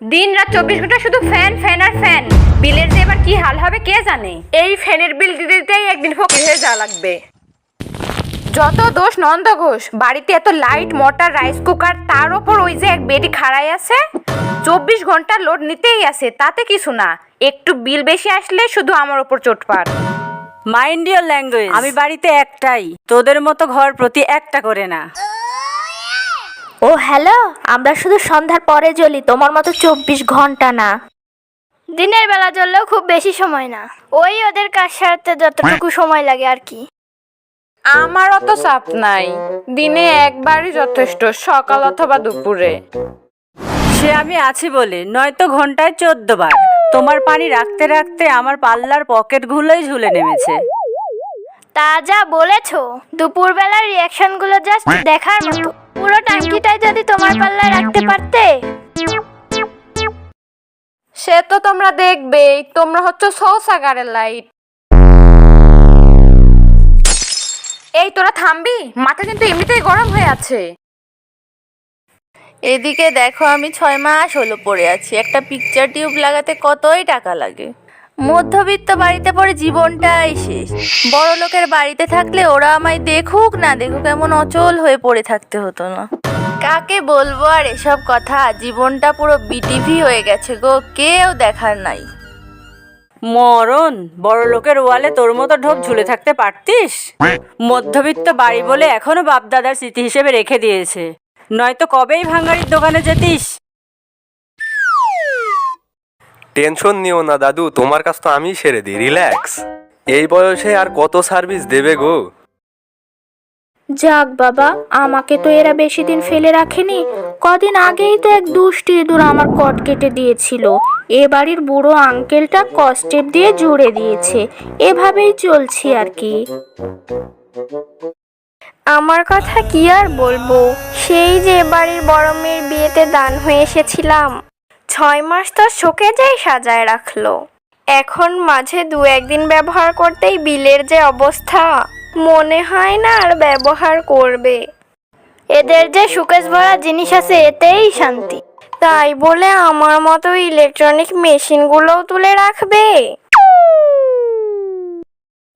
দিন রাত চব্বিশ ঘণ্টা শুধু ফ্যান ফ্যান আর ফ্যান। বিলের যে এবার কি হাল হবে কে জানে? এই ফ্যানের বিল দিতে দিতেই একদিন ফকির হয়ে যাওয়া লাগবে। যত দোষ নন্দ ঘোষ বাড়িতে এত লাইট মোটর রাইস কুকার তার ওপর ওই যে এক বেটি খাড়াই আছে চব্বিশ ঘণ্টা লোড নিতেই আছে তাতে কিছু না। একটু বিল বেশি আসলে শুধু আমার ওপর চোটপাট। মাইন্ড ইয়োর ল্যাঙ্গুয়েজ আমি বাড়িতে একটাই তোদের মতো ঘর প্রতি একটা করে না। ও হ্যালো। আমরা শুধু সন্ধ্যার পরে জ্বলি তোমার মতো চব্বিশ ঘণ্টা না। দিনের বেলা জ্বললেও খুব বেশি সময় না। ওই ওদের কাজ সারতে যতটুকু সময় লাগে আর কি। আমার অত চাপ নাই। দিনে একবারই যথেষ্ট সকাল অথবা দুপুরে। সে আমি আছি বলে নয়তো ঘন্টায় চোদ্দ বার। তোমার পানি রাখতে রাখতে আমার পাল্লার পকেটগুলোই ঝুলে নেমেছে। তা যা বলেছ দুপুরবেলার রিয়াকশনগুলো জাস্ট দেখার মতো। পুরো টাঙ্কিটাই যদি তোমার পাল্লায় রাখতে পারতে। সে তো তোমরা দেখবেই তোমরা হচ্ছে সৌসাগারের লাইট। এই তোরা থামবি? মাথা কিন্তু এমনিতেই গরম হয়ে আছে। এদিকে দেখো আমি ছয় মাস হলো পড়ে আছি। একটা পিকচার টিউব লাগাতে কতই টাকা লাগে। মধ্যবিত্ত বাড়িতে পড়ে জীবনটাই শেষ। বড় লোকের বাড়িতে থাকলে ওরা আমায় দেখুক না দেখুক এমন অচল হয়ে পড়ে থাকতে হতো না। কাকে বলব আর এসব কথা? জীবনটা পুরো বিটিভি হয়ে গেছে গো, কেউ দেখার নাই। মরণ, বড় লোকের ওয়ালে তোর মতো ঢোক ঝুলে থাকতে পারতিস? মধ্যবিত্ত বাড়ি বলে এখনও বাপদাদার স্মৃতি হিসেবে রেখে দিয়েছে। নয়তো কবেই ভাঙ্গারির দোকানে যেতিস? টেনশন নিও না দাদু, তোমার কাছ তো আমি সেরে দিই রিল্যাক্স এই বয়সে আর কত সার্ভিস দেবে গো? যাক বাবা, আমাকে তো এরা বেশি দিন ফেলে রাখেনি। কদিন আগেই তো এক দুষ্টি ইঁদুর আমার কট কেটে দিয়েছিল। এ বাড়ির বুড়ো আঙ্কেলটা কষ্টের দিয়ে জুড়ে দিয়েছে। এভাবেই চলছি আর কি। আমার কথা কি আর বলব? সেই যে বাড়ির বড় মেয়ের বিয়েতে দান হয়ে এসেছিলাম। ছয় মাস তো শোকে যেই সাজায় রাখল। এখন মাঝে দু একদিন ব্যবহার করতেই বিলের যে অবস্থা, মনে হয় না আর ব্যবহার করবে। এদের যে সুকেশ ভরা জিনিস আছে, এতেই শান্তি। তাই বলে আমার মতো ইলেকট্রনিক মেশিনগুলোও তুলে রাখবে?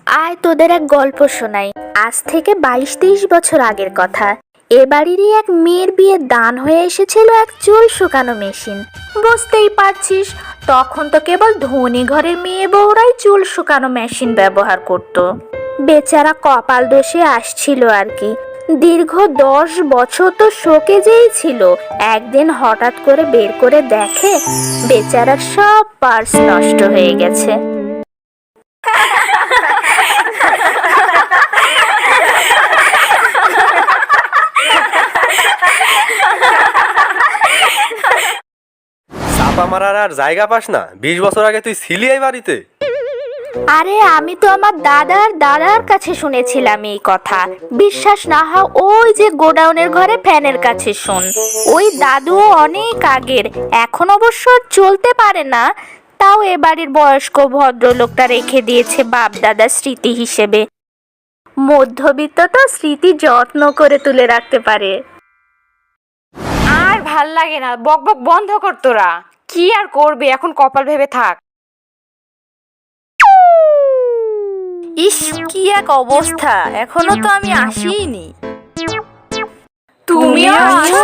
আয়, তোদের এক গল্প শোনাই। আজ থেকে বাইশ তেইশ বছর আগের কথা। এ বাড়িরই এক মেয়ের বিয়ে দান হয়ে এসেছিল এক চুল শুকানো মেশিন। বুঝতেই পারছিস, তখন তো কেবল ধনী ঘরের মেয়ে বউরাই চুল শুকানো মেশিন ব্যবহার করত। বেচারা কপাল দোষে আসছিল আর কি। দীর্ঘ দশ বছর তো শোকে যেই ছিল। একদিন হঠাৎ করে বের করে দেখে, বেচারার সব পার্স নষ্ট হয়ে গেছে। চাপা মারার আর জায়গা পাস না। বিশ বছর আগে তুই ছিলি এই বাড়িতে। আরে আমি তো আমার দাদার দাদার কাছে শুনেছিলাম এই কথা। বিশ্বাস না হয় ওই যে গোডাউনের ঘরে ফ্যানের কাছে শোন। ওই দাদু অনেক আগের এখন অবশ্য চলতে পারে না। তাও এ বাড়ির বয়স্ক ভদ্রলোকটা রেখে দিয়েছে বাপ দাদার স্মৃতি হিসেবে। মধ্যবিত্ত তো স্মৃতি যত্ন করে তুলে রাখতে পারে। আর ভালো লাগে না বক বক বন্ধ কর তোরা। কি আর করবে? এখন কপাল ভেবে থাক। ইস কি এক অবস্থা। এখনও তো আমি আসিনি তুমি আছো?